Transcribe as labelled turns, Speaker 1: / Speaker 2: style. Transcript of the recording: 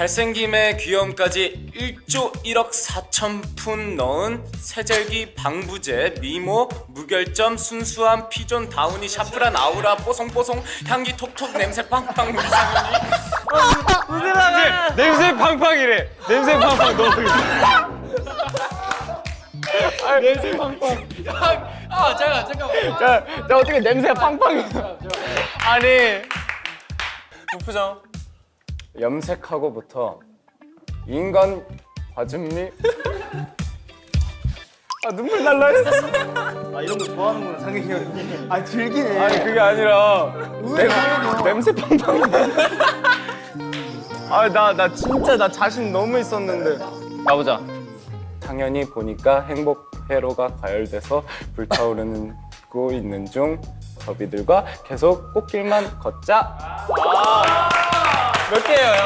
Speaker 1: 잘생김에 귀여움까지 1조 1억 4천 푼 넣은 세절기 방부제 미모 무결점 순수함 피존 다운이 샤프란 아우라 뽀송뽀송 향기 톡톡 냄새 빵빵 미상이
Speaker 2: 냄새 팡팡이래. 냄새 팡팡 너무.
Speaker 1: 아 잠깐 잠깐
Speaker 2: 자, 자 어떻게 냄새가 팡팡이. 아니. 부부정.
Speaker 1: 염색하고부터 인간 과즙미
Speaker 2: 아 눈물 날라 했어.
Speaker 3: 아 이런 거 좋아하는구나 상혁이 형이. 아 즐기네.
Speaker 2: 아니 그게 아니라
Speaker 3: 의외로
Speaker 2: 냄새 팡팡. 아나 나 진짜 나 자신 너무 있었는데. 가보자.
Speaker 1: 당연히 보니까 행복 회로가 가열돼서 불타오르는 고 있는 중 더비들과 계속 꽃길만 걷자
Speaker 2: 몇 개예요?